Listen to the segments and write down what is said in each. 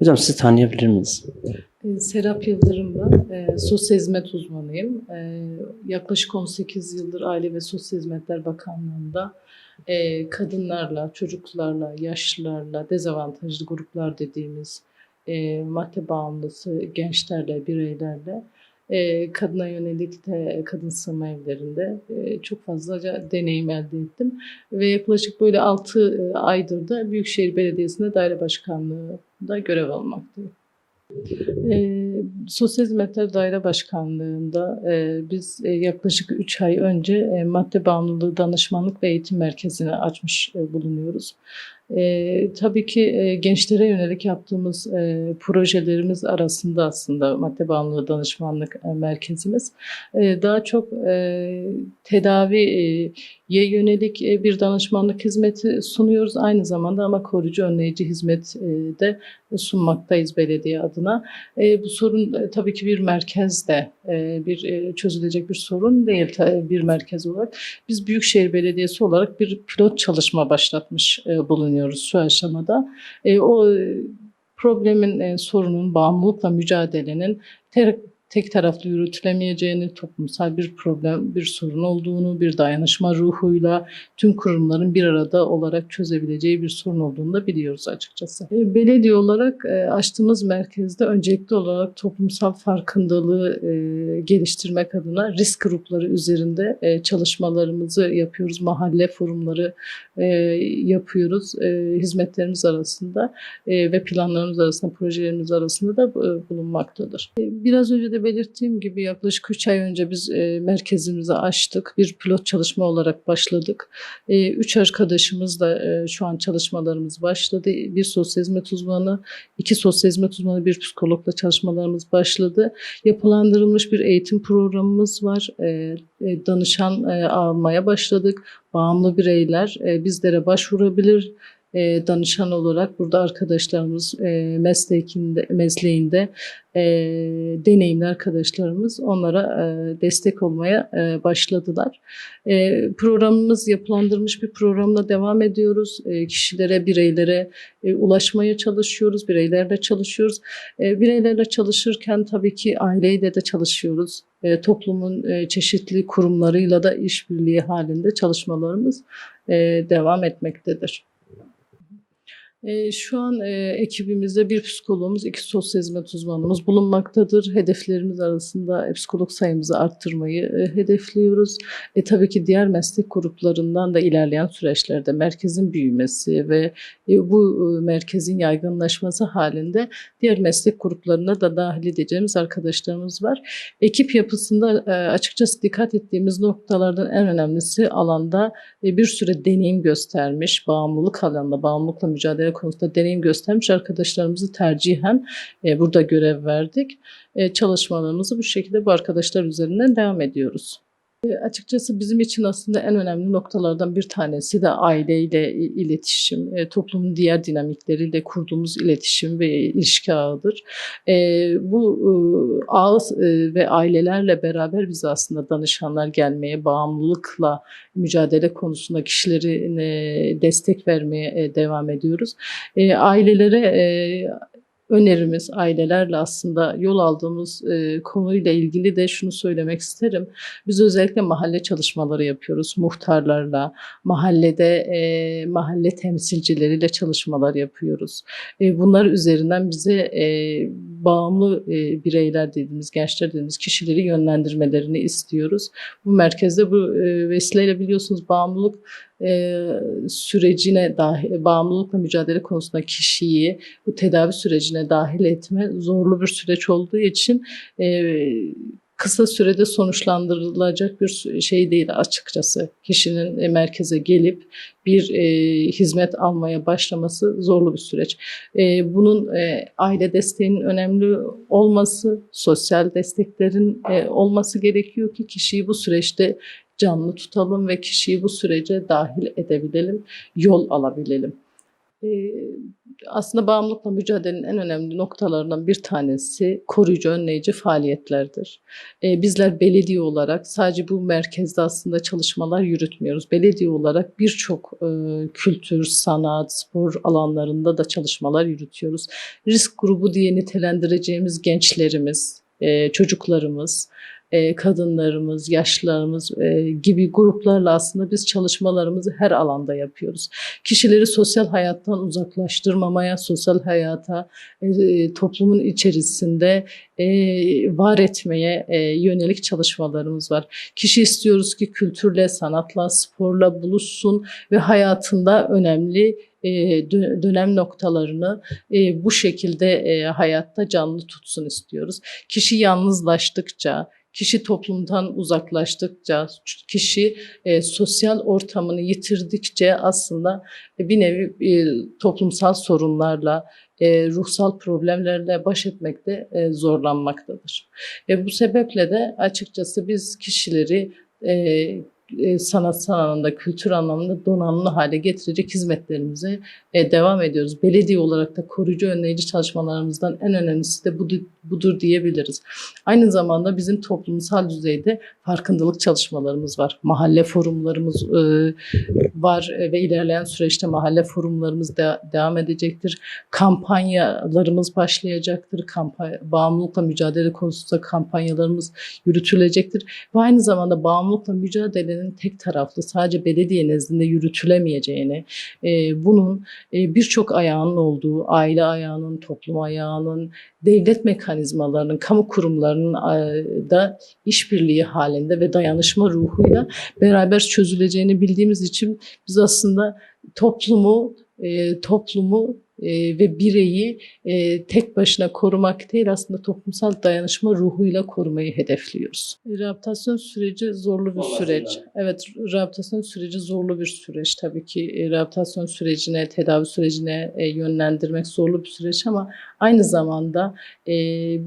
Hocam sizi tanıyabilir miyiz? E, Serap Yıldırım ben. E, sosyal hizmet uzmanıyım. E, yaklaşık 18 yıldır Aile ve Sosyal Hizmetler Bakanlığı'nda e, kadınlarla, çocuklarla, yaşlılarla, dezavantajlı gruplar dediğimiz e, madde bağımlısı gençlerle, bireylerle e, kadına yönelik de kadın sığınma evlerinde e, çok fazlaca deneyim elde ettim. Ve yaklaşık böyle 6 aydır da Büyükşehir Belediyesi'nde daire başkanlığında görev almaktayım. E, Sosyal Hizmetler Daire Başkanlığı'nda e, biz e, yaklaşık 3 ay önce e, madde bağımlılığı danışmanlık ve eğitim merkezini açmış e, bulunuyoruz. E, tabii ki e, gençlere yönelik yaptığımız e, projelerimiz arasında aslında madde bağımlılığı danışmanlık e, merkezimiz. E, daha çok e, tedaviye yönelik e, bir danışmanlık hizmeti sunuyoruz. Aynı zamanda ama koruyucu önleyici hizmet e, de sunmaktayız belediye adına. E, bu sorun tabii ki bir merkezde bir çözülecek bir sorun değil bir merkez olarak. Biz Büyükşehir Belediyesi olarak bir pilot çalışma başlatmış bulunuyoruz şu aşamada. O problemin, sorunun, bağımlılıkla mücadelenin ter- tek taraflı yürütülemeyeceğini, toplumsal bir problem, bir sorun olduğunu, bir dayanışma ruhuyla tüm kurumların bir arada olarak çözebileceği bir sorun olduğunu da biliyoruz açıkçası. E, Belediye olarak e, açtığımız merkezde öncelikli olarak toplumsal farkındalığı e, geliştirmek adına risk grupları üzerinde çalışmalarımızı yapıyoruz. Mahalle forumları yapıyoruz. Hizmetlerimiz arasında ve planlarımız arasında, projelerimiz arasında da bulunmaktadır. Biraz önce de belirttiğim gibi yaklaşık 3 ay önce biz e, merkezimizi açtık. Bir pilot çalışma olarak başladık. E, üç arkadaşımız da e, şu an çalışmalarımız başladı. Bir sosyal hizmet uzmanı, iki sosyal hizmet uzmanı, bir psikologla çalışmalarımız başladı. Yapılandırılmış bir eğitim programımız var. E, e, danışan e, almaya başladık. Bağımlı bireyler e, bizlere başvurabilir e, danışan olarak burada arkadaşlarımız e, mesleğinde, mesleğinde e, deneyimli arkadaşlarımız onlara e, destek olmaya e, başladılar. E, programımız yapılandırmış bir programla devam ediyoruz. E, kişilere, bireylere e, ulaşmaya çalışıyoruz, bireylerle çalışıyoruz. E, bireylerle çalışırken tabii ki aileyle de çalışıyoruz. E, toplumun e, çeşitli kurumlarıyla da işbirliği halinde çalışmalarımız e, devam etmektedir. E, şu an e, ekibimizde bir psikologumuz, iki sosyal hizmet uzmanımız bulunmaktadır. Hedeflerimiz arasında e, psikolog sayımızı arttırmayı e, hedefliyoruz. E, tabii ki diğer meslek gruplarından da ilerleyen süreçlerde merkezin büyümesi ve e, bu e, merkezin yaygınlaşması halinde diğer meslek gruplarına da dahil edeceğimiz arkadaşlarımız var. Ekip yapısında e, açıkçası dikkat ettiğimiz noktalardan en önemlisi alanda e, bir süre deneyim göstermiş, bağımlılık alanında, bağımlılıkla mücadele konusunda deneyim göstermiş arkadaşlarımızı tercihen e, burada görev verdik. E, çalışmalarımızı bu şekilde bu arkadaşlar üzerinden devam ediyoruz. E, Açıkçası bizim için aslında en önemli noktalardan bir tanesi de aileyle iletişim, e, toplumun diğer dinamikleriyle kurduğumuz iletişim ve ilişki ağıdır. E, bu e, ağ e, ve ailelerle beraber biz aslında danışanlar gelmeye, bağımlılıkla mücadele konusunda kişilerine destek vermeye e, devam ediyoruz. E, ailelere e, önerimiz ailelerle aslında yol aldığımız e, konuyla ilgili de şunu söylemek isterim. Biz özellikle mahalle çalışmaları yapıyoruz. Muhtarlarla, mahallede e, mahalle temsilcileriyle çalışmalar yapıyoruz. E, bunlar üzerinden bize e, bağımlı e, bireyler dediğimiz, gençler dediğimiz kişileri yönlendirmelerini istiyoruz. Bu merkezde bu e, vesileyle biliyorsunuz bağımlılık e, sürecine dahil, bağımlılıkla mücadele konusunda kişiyi bu tedavi sürecine dahil etme zorlu bir süreç olduğu için e, kısa sürede sonuçlandırılacak bir şey değil açıkçası. Kişinin e, merkeze gelip bir e, hizmet almaya başlaması zorlu bir süreç. E, bunun e, aile desteğinin önemli olması, sosyal desteklerin e, olması gerekiyor ki kişiyi bu süreçte canlı tutalım ve kişiyi bu sürece dahil edebilelim, yol alabilelim. Ee, aslında bağımlılıkla mücadelenin en önemli noktalarından bir tanesi koruyucu önleyici faaliyetlerdir. Ee, bizler belediye olarak sadece bu merkezde aslında çalışmalar yürütmüyoruz. Belediye olarak birçok e, kültür, sanat, spor alanlarında da çalışmalar yürütüyoruz. Risk grubu diye nitelendireceğimiz gençlerimiz, e, çocuklarımız, e, kadınlarımız, yaşlılarımız e, gibi gruplarla aslında biz çalışmalarımızı her alanda yapıyoruz. Kişileri sosyal hayattan uzaklaştırmamaya, sosyal hayata, e, toplumun içerisinde var etmeye yönelik çalışmalarımız var. Kişi istiyoruz ki kültürle, sanatla, sporla buluşsun ve hayatında önemli dö- dönem noktalarını bu şekilde hayatta canlı tutsun istiyoruz. Kişi yalnızlaştıkça, kişi toplumdan uzaklaştıkça, kişi e, sosyal ortamını yitirdikçe aslında bir nevi e, toplumsal sorunlarla, e, ruhsal problemlerle baş etmekte e, zorlanmaktadır. E, bu sebeple de açıkçası biz kişileri e, e, sanatsal anlamda, kültür anlamında donanımlı hale getirecek hizmetlerimize e, devam ediyoruz. Belediye olarak da koruyucu önleyici çalışmalarımızdan en önemlisi de budur, budur diyebiliriz. Aynı zamanda bizim toplumsal düzeyde farkındalık çalışmalarımız var. Mahalle forumlarımız e, var e, ve ilerleyen süreçte mahalle forumlarımız da devam edecektir. Kampanyalarımız başlayacaktır. Kampanya, bağımlılıkla mücadele konusunda kampanyalarımız yürütülecektir. Ve aynı zamanda bağımlılıkla mücadelenin tek taraflı sadece belediye nezdinde yürütülemeyeceğini, e, bunun e, birçok ayağının olduğu, aile ayağının, toplum ayağının, devlet mekanizmalarının, kamu kurumlarının da işbirliği halinde ve dayanışma ruhuyla beraber çözüleceğini bildiğimiz için biz aslında toplumu e, toplumu e, ve bireyi e, tek başına korumak değil aslında toplumsal dayanışma ruhuyla korumayı hedefliyoruz. Rehabilitasyon süreci zorlu bir süreç. Evet, rehabilitasyon süreci zorlu bir süreç tabii ki. E, Rehabilitasyon sürecine, tedavi sürecine e, yönlendirmek zorlu bir süreç ama aynı zamanda e,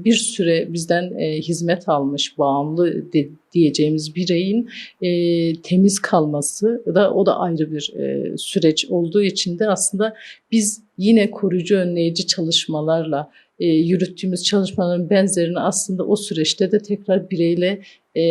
bir süre bizden e, hizmet almış, bağımlı de, diyeceğimiz bireyin e, temiz kalması da o da ayrı bir e, süreç olduğu için de aslında biz yine koruyucu önleyici çalışmalarla e, yürüttüğümüz çalışmaların benzerini aslında o süreçte de tekrar bireyle e,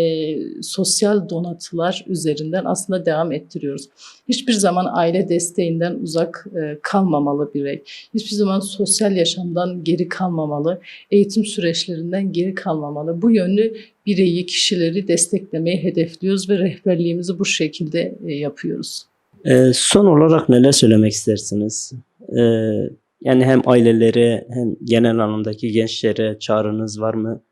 sosyal donatılar üzerinden aslında devam ettiriyoruz. Hiçbir zaman aile desteğinden uzak e, kalmamalı birey. Hiçbir zaman sosyal yaşamdan geri kalmamalı. Eğitim süreçlerinden geri kalmamalı. Bu yönlü bireyi, kişileri desteklemeyi hedefliyoruz ve rehberliğimizi bu şekilde e, yapıyoruz. Ee, son olarak neler söylemek istersiniz? Ee, yani hem ailelere hem genel anlamdaki gençlere çağrınız var mı?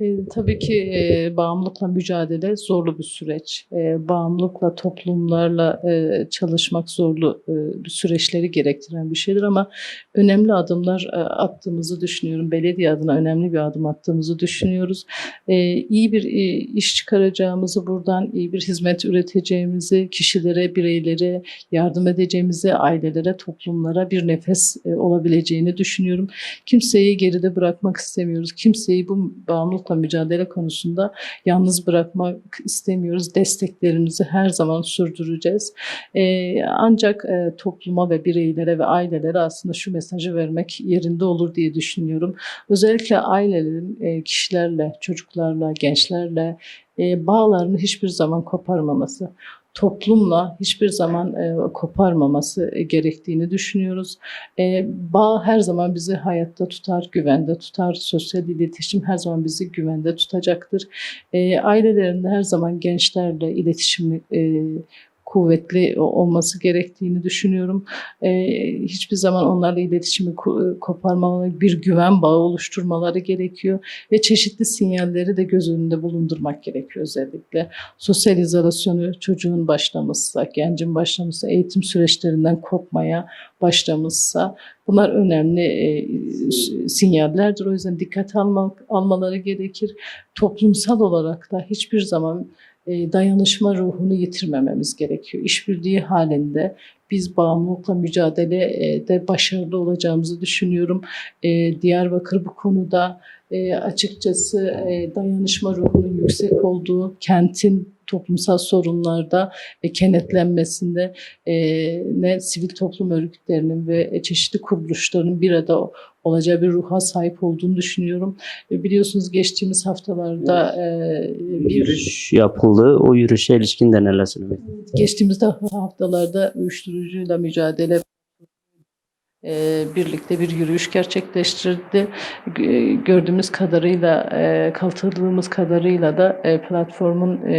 E, tabii ki e, bağımlılıkla mücadele zorlu bir süreç. E, bağımlılıkla toplumlarla e, çalışmak zorlu e, süreçleri gerektiren bir şeydir ama önemli adımlar e, attığımızı düşünüyorum. Belediye adına önemli bir adım attığımızı düşünüyoruz. E, iyi bir e, iş çıkaracağımızı buradan, iyi bir hizmet üreteceğimizi, kişilere, bireylere yardım edeceğimizi, ailelere, toplumlara bir nefes e, olabileceğini düşünüyorum. Kimseyi geride bırakmak istemiyoruz. Kimseyi bu bağımlılıkla mücadele konusunda yalnız bırakmak istemiyoruz. Desteklerimizi her zaman sürdüreceğiz. Ee, ancak e, topluma ve bireylere ve ailelere aslında şu mesajı vermek yerinde olur diye düşünüyorum. Özellikle ailelerin e, kişilerle, çocuklarla, gençlerle e, bağlarını hiçbir zaman koparmaması toplumla hiçbir zaman e, koparmaması gerektiğini düşünüyoruz. E, bağ her zaman bizi hayatta tutar, güvende tutar. Sosyal iletişim her zaman bizi güvende tutacaktır. E, ailelerinde her zaman gençlerle iletişim e, kuvvetli olması gerektiğini düşünüyorum. Ee, hiçbir zaman onlarla iletişimi ko- koparmamalı, bir güven bağı oluşturmaları gerekiyor ve çeşitli sinyalleri de göz önünde bulundurmak gerekiyor özellikle. Sosyal izolasyonu çocuğun başlamışsa, gencin başlamışsa, eğitim süreçlerinden kopmaya başlamışsa bunlar önemli e, sinyallerdir. O yüzden dikkat almak, almaları gerekir. Toplumsal olarak da hiçbir zaman e, dayanışma ruhunu yitirmememiz gerekiyor. İşbirliği halinde biz bağımlılıkla mücadelede başarılı olacağımızı düşünüyorum. E, Diyarbakır bu konuda e, açıkçası dayanışma ruhunun yüksek olduğu, kentin toplumsal sorunlarda e, kenetlenmesinde e, ne sivil toplum örgütlerinin ve e, çeşitli kuruluşların bir arada olacağı bir ruha sahip olduğunu düşünüyorum. E, biliyorsunuz geçtiğimiz haftalarda e, Bir yürüyüş yapıldı. O yürüyüşe ilişkin de neler söylemek Geçtiğimiz haftalarda uyuşturucuyla mücadele birlikte bir yürüyüş gerçekleştirdi. G- Gördüğümüz kadarıyla, e, katıldığımız kadarıyla da e, platformun e,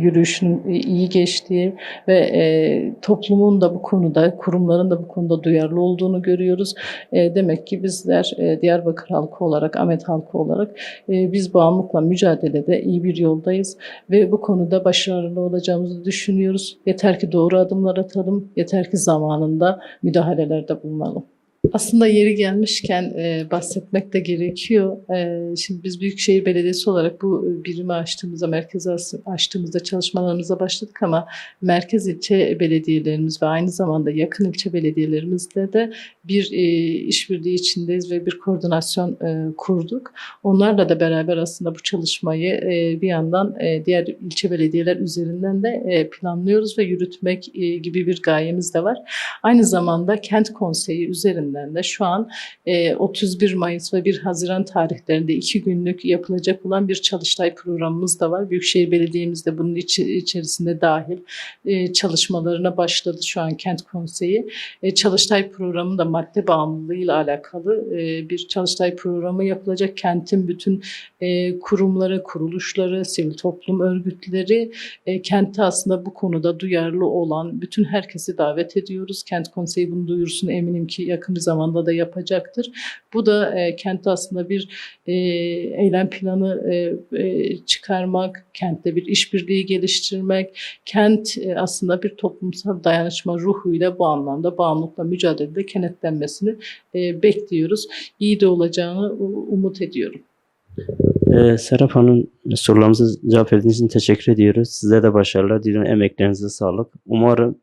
yürüyüşünün iyi geçtiği ve e, toplumun da bu konuda, kurumların da bu konuda duyarlı olduğunu görüyoruz. E, Demek ki bizler e, Diyarbakır halkı olarak, Ahmet halkı olarak e, biz bağımlılıkla mücadelede iyi bir yoldayız ve bu konuda başarılı olacağımızı düşünüyoruz. Yeter ki doğru adımlar atalım, yeter ki zamanında müdahalelerde bulunalım. olmalı. Aslında yeri gelmişken e, bahsetmek de gerekiyor. E, şimdi biz Büyükşehir Belediyesi olarak bu e, birimi açtığımızda, merkezi açtığımızda çalışmalarımıza başladık ama merkez ilçe belediyelerimiz ve aynı zamanda yakın ilçe belediyelerimizle de bir e, işbirliği içindeyiz ve bir koordinasyon e, kurduk. Onlarla da beraber aslında bu çalışmayı e, bir yandan e, diğer ilçe belediyeler üzerinden de e, planlıyoruz ve yürütmek e, gibi bir gayemiz de var. Aynı zamanda kent konseyi üzerinden de şu an e, 31 Mayıs ve 1 Haziran tarihlerinde iki günlük yapılacak olan bir çalıştay programımız da var. Büyükşehir Belediye'miz de bunun içi- içerisinde dahil e, çalışmalarına başladı şu an kent konseyi. E, Çalıştay programı da madde bağımlılığıyla alakalı e, bir çalıştay programı yapılacak. Kentin bütün e, kurumları, kuruluşları, sivil toplum örgütleri e, kente aslında bu konuda duyarlı olan bütün herkesi davet ediyoruz. Kent konseyi bunu duyursun eminim ki yakın zamanda da yapacaktır. Bu da e, kentte aslında bir e, eylem planı e, e, çıkarmak, kentte bir işbirliği geliştirmek, kent e, aslında bir toplumsal dayanışma ruhuyla bu anlamda bağımlılıkla mücadelede kenetlenmesini e, bekliyoruz. İyi de olacağını umut ediyorum. Ee, Serap Hanım sorularımıza cevap verdiğiniz için teşekkür ediyoruz. Size de başarılar diliyorum. Emeklerinize sağlık. Umarım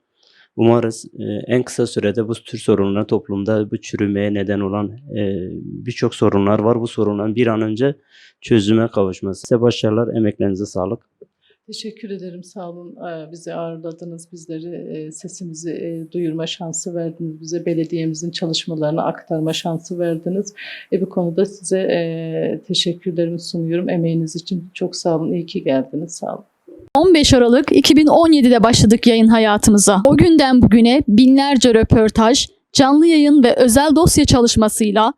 umarız e, en kısa sürede bu tür sorunlar toplumda bu çürümeye neden olan e, birçok sorunlar var. Bu sorunların bir an önce çözüme kavuşması. Size başarılar, emeklerinize sağlık. Teşekkür ederim. Sağ olun. Ee, Bizi ağırladınız. Bizleri e, sesimizi e, duyurma şansı verdiniz. Bize belediyemizin çalışmalarını aktarma şansı verdiniz. E, bu konuda size e, teşekkürlerimi sunuyorum. Emeğiniz için çok sağ olun. İyi ki geldiniz. Sağ olun. 15 Aralık 2017'de başladık yayın hayatımıza. O günden bugüne binlerce röportaj, canlı yayın ve özel dosya çalışmasıyla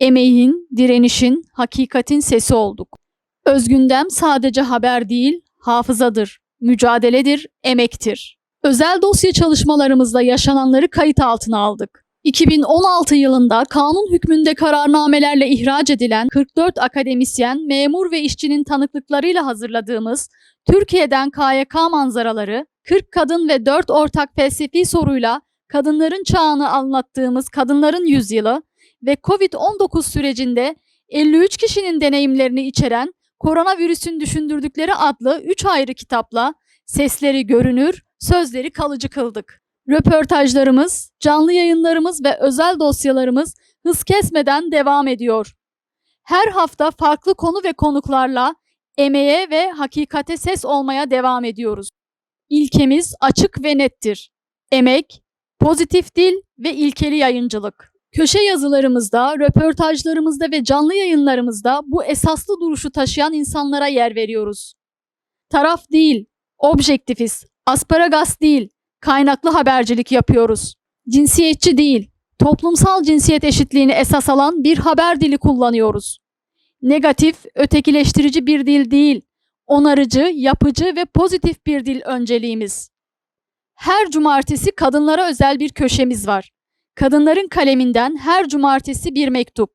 emeğin, direnişin, hakikatin sesi olduk. Özgündem sadece haber değil, hafızadır, mücadeledir, emektir. Özel dosya çalışmalarımızda yaşananları kayıt altına aldık. 2016 yılında kanun hükmünde kararnamelerle ihraç edilen 44 akademisyen, memur ve işçinin tanıklıklarıyla hazırladığımız Türkiye'den KYK manzaraları, 40 kadın ve 4 ortak felsefi soruyla kadınların çağını anlattığımız Kadınların Yüzyılı ve COVID-19 sürecinde 53 kişinin deneyimlerini içeren Koronavirüsün Düşündürdükleri adlı 3 ayrı kitapla sesleri görünür, sözleri kalıcı kıldık. Röportajlarımız, canlı yayınlarımız ve özel dosyalarımız hız kesmeden devam ediyor. Her hafta farklı konu ve konuklarla emeğe ve hakikate ses olmaya devam ediyoruz. İlkemiz açık ve nettir. Emek, pozitif dil ve ilkeli yayıncılık. Köşe yazılarımızda, röportajlarımızda ve canlı yayınlarımızda bu esaslı duruşu taşıyan insanlara yer veriyoruz. Taraf değil, objektifiz, asparagas değil, kaynaklı habercilik yapıyoruz. Cinsiyetçi değil, toplumsal cinsiyet eşitliğini esas alan bir haber dili kullanıyoruz negatif, ötekileştirici bir dil değil, onarıcı, yapıcı ve pozitif bir dil önceliğimiz. Her cumartesi kadınlara özel bir köşemiz var. Kadınların kaleminden her cumartesi bir mektup.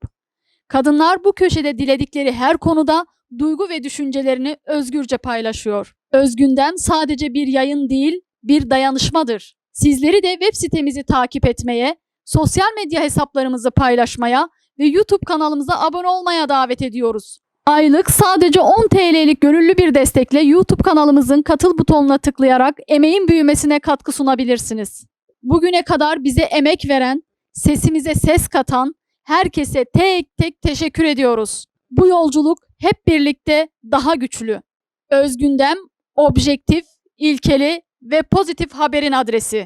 Kadınlar bu köşede diledikleri her konuda duygu ve düşüncelerini özgürce paylaşıyor. Özgündem sadece bir yayın değil, bir dayanışmadır. Sizleri de web sitemizi takip etmeye, sosyal medya hesaplarımızı paylaşmaya ve YouTube kanalımıza abone olmaya davet ediyoruz. Aylık sadece 10 TL'lik gönüllü bir destekle YouTube kanalımızın katıl butonuna tıklayarak emeğin büyümesine katkı sunabilirsiniz. Bugüne kadar bize emek veren, sesimize ses katan herkese tek tek teşekkür ediyoruz. Bu yolculuk hep birlikte daha güçlü. Özgündem objektif, ilkeli ve pozitif haberin adresi.